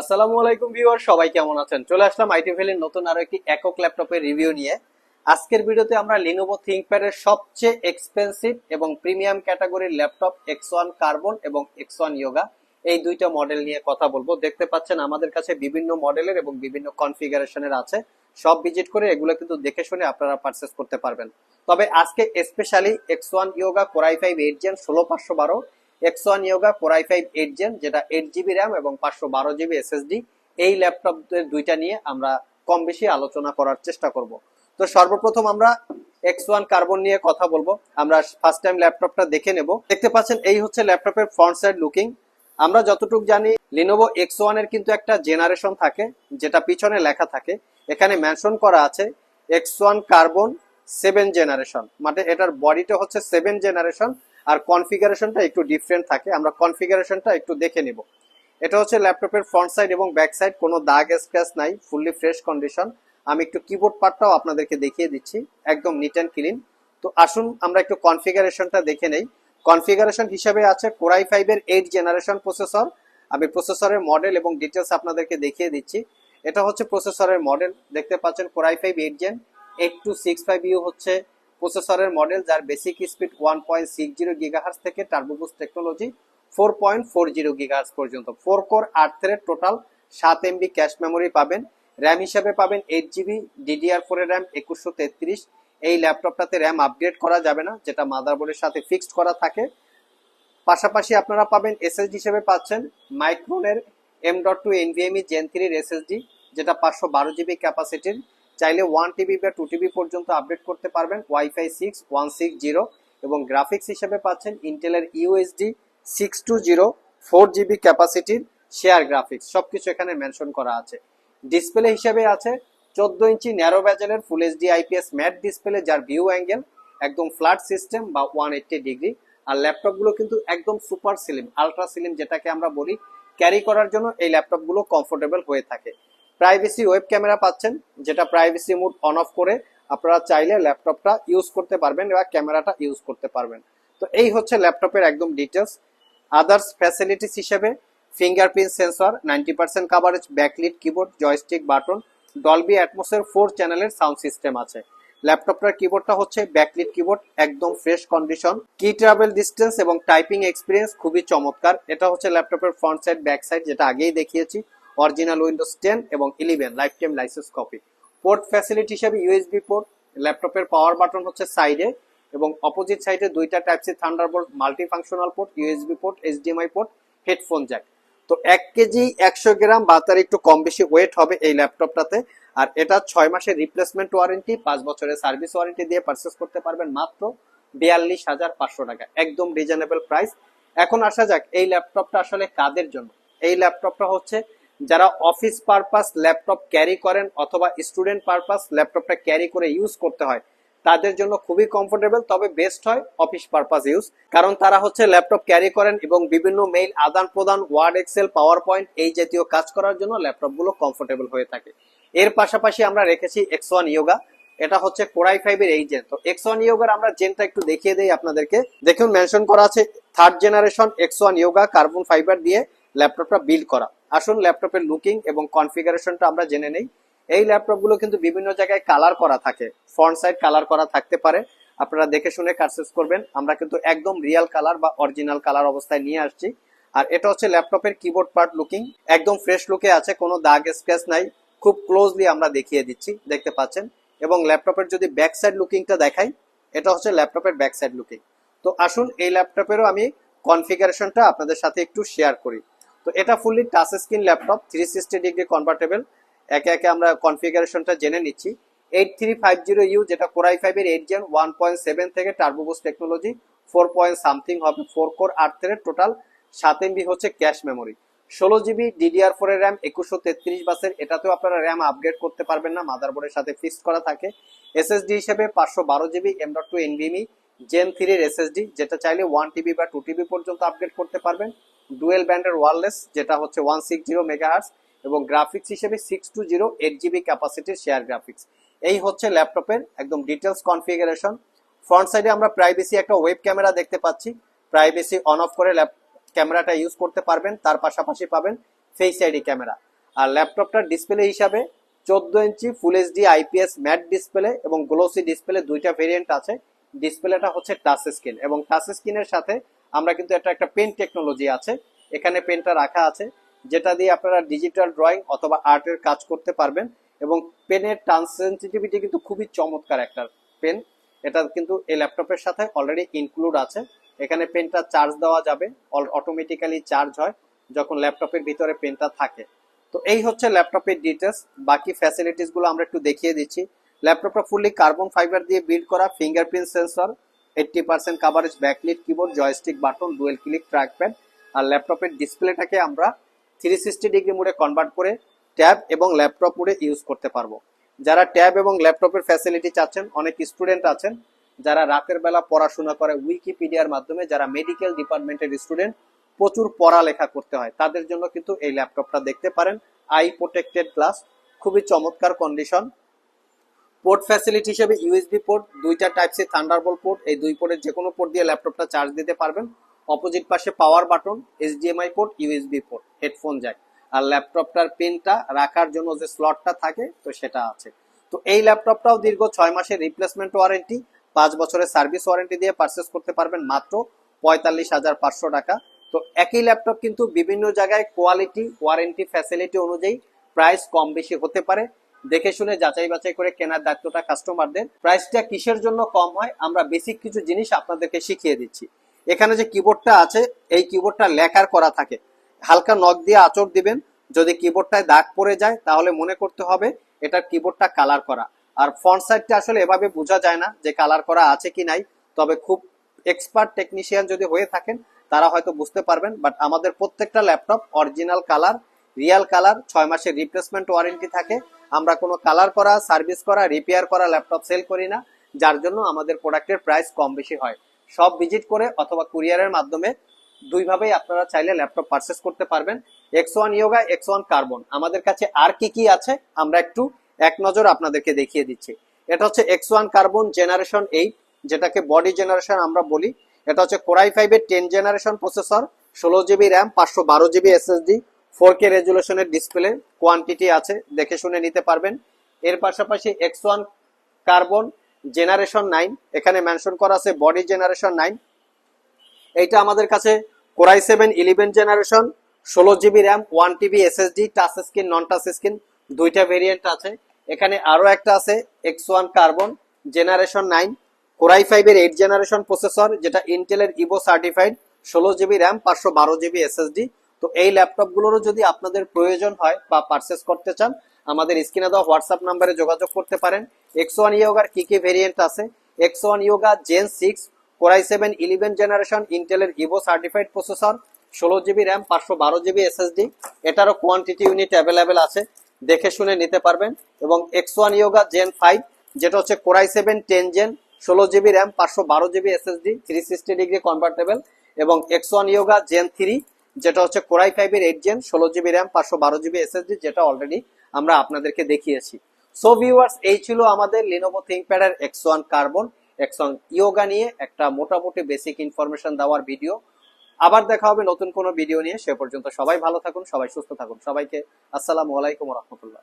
আসসালামু আলাইকুম ভিউয়ার সবাই কেমন আছেন? চলে আসলাম আইটি ভ্যালির নতুন আরও একটি একক ল্যাপটপের রিভিউ নিয়ে। আজকের ভিডিওতে আমরা লিনোভো থিংকপ্যাড এর সবচেয়ে এক্সপেন্সিভ এবং প্রিমিয়াম ক্যাটাগরির ল্যাপটপ এক্স ওয়ান কার্বন এবং এক্স ওয়ান ইয়োগা এই দুইটা মডেল নিয়ে কথা বলব। দেখতে পাচ্ছেন আমাদের কাছে বিভিন্ন মডেলের এবং বিভিন্ন কনফিগারেশনের আছে। সব ভিজিট করে এগুলো কিন্তু দেখে শুনে আপনারা পারচেস করতে পারবেন। তবে আজকে specially X one yoga core i five eight gen ষোলো পাঁচশো বারো X one yoga core i five eight gen যেটা এইট জিবি র্যাম এবং পাঁচশো বারো জিবি এসএসডি এই ল্যাপটপের দুইটা নিয়ে আমরা কম বেশি আলোচনা করার চেষ্টা করব। তো সর্বপ্রথম আমরা এক্স ওয়ান কার্বন নিয়ে কথা বলব। আমরা ফার্স্ট টাইম ল্যাপটপটা দেখে নেব। দেখতে পাচ্ছেন, এই হচ্ছে ল্যাপটপের ফ্রন্ট সাইড লুকিং আমরা যতটুকু জানি লিনোভো এক্স ওয়ানের কিন্তু একটা জেনারেশন থাকে, যেটা পিছনে লেখা থাকে। এখানে মেনশন করা আছে X one carbon seven generation মানে এটার বডিটা হচ্ছে সেভেন জেনারেশন আর কনফিগারেশনটা একটু ডিফারেন্ট থাকে। আমরা কনফিগারেশনটা একটু দেখে নিব। এটা হচ্ছে ল্যাপটপের ফ্রন্ট সাইড এবং ব্যাক সাইড কোনো দাগ স্ক্র্যাচ নাই ফুললি ফ্রেশ কন্ডিশন আমি একটু কিবোর্ড পার্টটাও আপনাদেরকে দেখিয়ে দিচ্ছি, একদম নিট অ্যান্ড ক্লিন তো আসুন, আমরা একটু কনফিগারেশনটা দেখে নেই। কনফিগারেশন হিসেবে আছে কোরাই ফাইভের এইট জেনারেশন প্রসেসর আমি প্রসেসরের মডেল এবং ডিটেলস আপনাদেরকে দেখিয়ে দিচ্ছি। এটা হচ্ছে প্রসেসরের মডেল দেখতে পাচ্ছেন core i five eight gen eight two six five U হচ্ছে। প্রসেসরের মডেল যার basic speed one point six zero gigahertz থেকে turbo boost technology four point four zero gigahertz পর্যন্ত। ফোর কোর আট থ্রেড টোটাল সাত MB cache memory পাবেন। RAM হিসাবে পাবেন এইট জিবি ডিডিআর ফোর এর র্যাম একুশশো তেত্রিশ। এই ল্যাপটপটাতে র্যাম আপগ্রেড করা যাবে না, যেটা মাদারবোর্ডের সাথে ফিক্সড করা থাকে। পাশাপাশি আপনারা পাবেন এসএসডি হিসেবে পাচ্ছেন মাইক্রোনের M dot two NVMe gen থ্রির এসএসডি যেটা পাঁচশো বারো জিবি ক্যাপাসিটির চাইলে ওয়ান টিবি বা টু টিবি পর্যন্ত আপডেট করতে পারবেন WiFi six one six zero এবং গ্রাফিক্স হিসেবে পাচ্ছেন ইন্টেলের UHD six two zero four GB ক্যাপাসিটির শেয়ার গ্রাফিক্স সবকিছু এখানে মেনশন করা আছে। ডিসপ্লে হিসেবে আছে চোদ্দ ইঞ্চি narrow ব্যাজেলের full HD IPS matte display যার ভিউ অ্যাঙ্গেল একদম ফ্ল্যাট সিস্টেম বা ওয়ান এইট্টি ডিগ্রি আর ল্যাপটপগুলো কিন্তু একদম সুপার সিলিম আলট্রা সিলিম যেটাকে আমরা বলি ক্যারি করার জন্য এই ল্যাপটপগুলো কমফোর্টেবল হয়ে থাকে। প্রাইভেসি ওয়েব ক্যামেরা পাচ্ছেন, যেটা প্রাইভেসি মোড অন অফ করে আপনারা চাইলে ল্যাপটপটা ইউজ করতে পারবেন বা ক্যামেরাটা ইউজ করতে পারবেন। তো এই হচ্ছে ল্যাপটপের একদম ডিটেলস আদার্স ফ্যাসিলিটিস হিসেবে fingerprint sensor ninety percent coverage backlit keyboard joystick button Dolby অ্যাটমোসের four চ্যানেলের সাউন্ড সিস্টেম আছে। ল্যাপটপটার কিবোর্ডটা হচ্ছে ব্যাকলিট কিবোর্ড একদম fresh condition key travel distance এবং টাইপিং এক্সপিরিয়েন্স খুবই চমৎকার। এটা হচ্ছে ল্যাপটপের ফ্রন্ট সাইড ব্যাক সাইড যেটা আগেই দেখিয়েছি। অরিজিনাল উইন্ডোজ টেন এবং eleven life time license copy port facility হিসেবে ইউএসবি পোর্ট ল্যাপটপের পাওয়ার বাটন হচ্ছে সাইডে এবং অপোজিট সাইডে দুইটা type C Thunderbolt multi functional port USB port HDMI port headphone jack তো এক কেজি একশো গ্রাম বা তার একটু কম বেশি ওয়েট হবে এই ল্যাপটপটাতে আর এটা ছয় মাসের রিপ্লেসমেন্ট ওয়ারেন্টি পাঁচ বছরের সার্ভিস ওয়ারেন্টি দিয়ে পারচেস করতে পারবেন মাত্র বিয়াল্লিশ হাজার পাঁচশো টাকা। একদম রিজনেবল প্রাইস এখন আসা যাক এই ল্যাপটপটা আসলে কাদের জন্য। এই ল্যাপটপটা হচ্ছে যারা অফিস পারপাস ল্যাপটপ ক্যারি করেন অথবা স্টুডেন্ট পারপাস ল্যাপটপটা ক্যারি করে ইউজ করতে হয়, তাদের জন্য খুবই কমফোর্টেবল তবে বেস্ট হয় অফিস পারপাস ইউজ কারণ তারা হচ্ছে ল্যাপটপ ক্যারি করেন এবং বিভিন্ন মেইল আদান প্রদান ওয়ার্ড এক্সেল পাওয়ার পয়েন্ট এই জাতীয় কাজ করার জন্য ল্যাপটপগুলো কমফোর্টেবল হয়ে থাকে। এর পাশাপাশি আমরা রেখেছি এক্স ওয়ান ইয়োগা এটা হচ্ছে কোরাই ফাইভ এর এই জেন তো এক্স ওয়ান ইয়োগার আমরা জেনটা একটু দেখিয়ে দেই আপনাদেরকে। দেখুন মেনশন করা আছে third generation X one yoga carbon fibre দিয়ে ল্যাপটপটা বিল্ড করা। আসুন ল্যাপটপের লুকিং এবং কনফিগারেশনটা আমরা জেনে নেই। এই ল্যাপটপগুলো কিন্তু বিভিন্ন জায়গায় কালার করা থাকে। ফ্রন্ট সাইড কালার করা থাকতে পারে। আপনারা দেখে শুনে পারচেস করবেন। আমরা কিন্তু একদম রিয়াল কালার বা অরিজিনাল কালার অবস্থায় নিয়ে আসছি। আর এটা হচ্ছে ল্যাপটপের কিবোর্ড পার্ট লুকিং একদম ফ্রেশ লুকে আছে, কোনো দাগ স্ক্র্যাচ নাই। খুব ক্লোজলি আমরা দেখিয়ে দিচ্ছি, দেখতে পাচ্ছেন। এবং ল্যাপটপের যদি ব্যাক সাইড লুকিংটা দেখাই, এটা হচ্ছে ল্যাপটপের ব্যাক সাইড লুকিং তো আসুন এই ল্যাপটপেরও আমি কনফিগারেশনটা আপনাদের সাথে একটু শেয়ার করি। তো এটা fully touch screen laptop three sixty degree convertible একে একে আমরা কনফিগারেশনটা জেনে নিচ্ছি। Eight three five zero U যেটা কোরাই ফাইভের eight gen one point seven থেকে turbo boost technology four point something হবে ফোর কোর আট থেকে টোটাল সাত এমবি হচ্ছে ক্যাশ মেমোরি ষোলো জিবি ডিডিআর ফোর এর র্যাম একুশশো তেত্রিশ বাসের, এটাতেও আপনারা র্যাম আপগ্রেড করতে পারবেন না মাদারবোর্ডের সাথে ফিক্সড করা থাকে। এসএসডি হিসেবে পাঁচশো বারো GB M dot two NVMe gen থ্রির এসএসডি যেটা চাইলে ওয়ান টিবি বা টু টিবি পর্যন্ত আপগ্রেড করতে পারবেন। ডুয়েল ব্যান্ডের ওয়ারলেস যেটা হচ্ছে ওয়ান সিক্স জিরো মেগাহার্স এবং গ্রাফিক্স হিসেবে six two zero eight GB ক্যাপাসিটির share graphics এই হচ্ছে ল্যাপটপের একদম ডিটেলস কনফিগারেশন ফ্রন্ট সাইডে আমরা প্রাইভেসি একটা ওয়েব ক্যামেরা দেখতে পাচ্ছি। প্রাইভেসি অন অফ করে ল্যাপ ক্যামেরাটা ইউজ করতে পারবেন, তার পাশাপাশি পাবেন ফেস আইডি ক্যামেরা আর ল্যাপটপটার ডিসপ্লে হিসাবে চোদ্দ ইঞ্চি full HD IPS matte display এবং গ্লোসি ডিসপ্লে দুইটা ভেরিয়েন্ট আছে। ডিসপ্লেটা হচ্ছে টাচ স্ক্রিন এবং টাচ স্ক্রিনের সাথে আমরা কিন্তু একটা একটা পেন টেকনোলজি আছে। এখানে পেনটা রাখা আছে, যেটা দিয়ে আপনারা ডিজিটাল ড্রয়িং অথবা আর্টের কাজ করতে পারবেন এবং পেনের সেন্সিটিভিটি কিন্তু খুবই চমৎকার একটা পেন এটা কিন্তু এই ল্যাপটপের সাথে অলরেডি ইনক্লুড আছে। এখানে পেনটা চার্জ দেওয়া যাবে অটোমেটিক্যালি চার্জ হয় যখন ল্যাপটপের ভিতরে পেনটা থাকে। তো এই হচ্ছে ল্যাপটপের ডিটেলস বাকি ফ্যাসিলিটিসগুলো আমরা একটু দেখিয়ে দিচ্ছি। ল্যাপটপটা ফুললি কার্বন ফাইবার দিয়ে বিল্ড করা fingerprint sensor eighty percent coverage backlit keyboard joystick button dual click trackpad আর ল্যাপটপের ডিসপ্লেটাকে আমরা থ্রি সিক্সটি ডিগ্রি মোডে কনভার্ট করে ট্যাব এবং ল্যাপটপ মোডে ইউজ করতে পারব। যারা ট্যাব এবং ল্যাপটপের ফ্যাসিলিটি চাচ্ছেন, অনেক স্টুডেন্ট আছেন, যারা রাতের বেলা পড়াশোনা করে উইকিপিডিয়ার মাধ্যমে, যারা মেডিকেল ডিপার্টমেন্টের স্টুডেন্ট প্রচুর পড়ালেখা করতে হয়। তাদের জন্য কিন্তু এই ল্যাপটপটা দেখতে পারেন আই প্রোটেক্টেড গ্লাস খুবই চমৎকার কন্ডিশন পোর্ট ফ্যাসিলিটি হিসেবে ইউএসবি পোর্ট দুইটা টাইপ সি থান্ডারবল পোর্ট এই দুই পোর্টের যে কোনো পোর্ট দিয়ে ল্যাপটপটা চার্জ দিতে পারবেন। অপোজিট পাশে power button HDMI port USB port headphone jack আর ল্যাপটপটার পিনটা রাখার জন্য যে স্লটটা থাকে, তো সেটা আছে। তো এই ল্যাপটপটাও দীর্ঘ ছয় মাসের রিপ্লেসমেন্ট ওয়ারেন্টি পাঁচ বছরের সার্ভিস ওয়ারেন্টি দিয়ে পারচেস করতে পারবেন মাত্র পঁয়তাল্লিশ হাজার পাঁচশো টাকা। তো একই ল্যাপটপ কিন্তু বিভিন্ন জায়গায় কোয়ালিটি ওয়ারেন্টি ফ্যাসিলিটি অনুযায়ী প্রাইস কম বেশি হতে পারে। দেখে শুনে যাচাই বাছাই করে কেনার দায়িত্বটা কাস্টমারদের প্রাইসটা কিসের জন্য কম হয়, আমরা বেসিক কিছু জিনিস আপনাদেরকে শিখিয়ে দিচ্ছি। এখানে যে কিবোর্ডটা আছে, এই কিবোর্ডটা লেখার করা থাকে। হালকা নখ দিয়ে আচর দিবেন। যদি কিবোর্ডটায় দাগ পড়ে যায়, তাহলে মনে করতে হবে এটার কিবোর্ডটা কালার করা। আর ফ্রন্ট সাইডটা আসলে এভাবে বোঝা যায় না যে কালার করা আছে কি নাই। তবে খুব এক্সপার্ট টেকনিশিয়ান যদি হয়ে থাকেন, তারা হয়তো বুঝতে পারবেন। বাট আমাদের প্রত্যেকটা laptop original colour real colour ছয় মাসের রিপ্লেসমেন্ট ওয়ারেন্টি থাকে। আমরা কোনো কালার করা, সার্ভিস করা, রিপেয়ার করা ল্যাপটপ সেল করি না, যার জন্য আমাদের প্রোডাক্টের প্রাইস কম বেশি হয়। সব ভিজিট করে অথবা কুরিয়ারের মাধ্যমে দুইভাবেই আপনারা চাইলে ল্যাপটপ পারচেস করতে পারবেন। X one Yoga X one Carbon আমাদের কাছে আর কি কি আছে, আমরা একটু এক নজর আপনাদেরকে দেখিয়ে দিচ্ছি। এটা হচ্ছে X one Carbon generation eight যেটাকে বডি জেনারেশন আমরা বলি। এটা হচ্ছে কোরাই ফাইভের টেন জেনারেশন প্রসেসর ষোলো জিবি র্যাম পাঁচশো বারো জিবি এসএসডি ফোর কে রেজুলেশনের ডিসপ্লে কোয়ান্টিটি আছে, দেখে শুনে নিতে পারবেন। এর পাশাপাশি X one Carbon generation nine, এখানে মেনশন করা আছে বডি জেনারেশন নাইন। এইটা আমাদের কাছে core i seven eleven generation, ষোলো GB RAM, one TB SSD, touch screen non touch screen, দুইটা ভেরিয়েন্ট আছে। এখানে আরও একটা আছে X one Carbon generation nine, core i ফাইভের এইট জেনারেশন প্রসেসর, যেটা ইন্টেলের ইভো সার্টিফাইড ষোলো জিবি র্যাম, পাঁচশো বারো জিবি এসএসডি তো এই ল্যাপটপ গুলোরও যদি আপনাদের প্রয়োজন হয় বা পারচেস করতে চান, আমাদের স্ক্রিনে দেওয়া হোয়াটসঅ্যাপ নাম্বারে যোগাযোগ করতে পারেন। এক্স ওয়ান ইয়োগার কি কি ভেরিয়েন্ট আছে? X one Yoga gen six core i seven eleven generation ইন্টেলের ইভো সার্টিফাইড প্রসেসর ষোলো জিবি র্যাম পাঁচশো বারো জিবি এসএসডি এটারও কোয়ান্টিটি ইউনিট অ্যাভেলেবেল আছে। দেখে শুনে নিতে পারবেন। এবং X one Yoga gen five যেটা হচ্ছে core i seven ten gen ষোলো জিবি র্যাম পাঁচশো বারো GB SSD three sixty degree convertible এবং X one Yoga gen three যেটা হচ্ছে কোরাই ফাইভের এইট জেন ষোলো জিবি র্যাম পাঁচশো বারো জিবি এসএসডি যেটা অলরেডি আমরা আপনাদেরকে দেখিয়েছি। সো ভিউয়ার্স এই ছিল আমাদের Lenovo থিঙ্কপ্যাডের X one Carbon X one Yoga নিয়ে একটা মোটামুটি বেসিক ইনফরমেশন দেওয়ার ভিডিও আবার দেখা হবে নতুন কোনো ভিডিও নিয়ে। সে পর্যন্ত সবাই ভালো থাকুন, সবাই সুস্থ থাকুন। সবাইকে আসসালামু আলাইকুম রহমতুল্লাহ।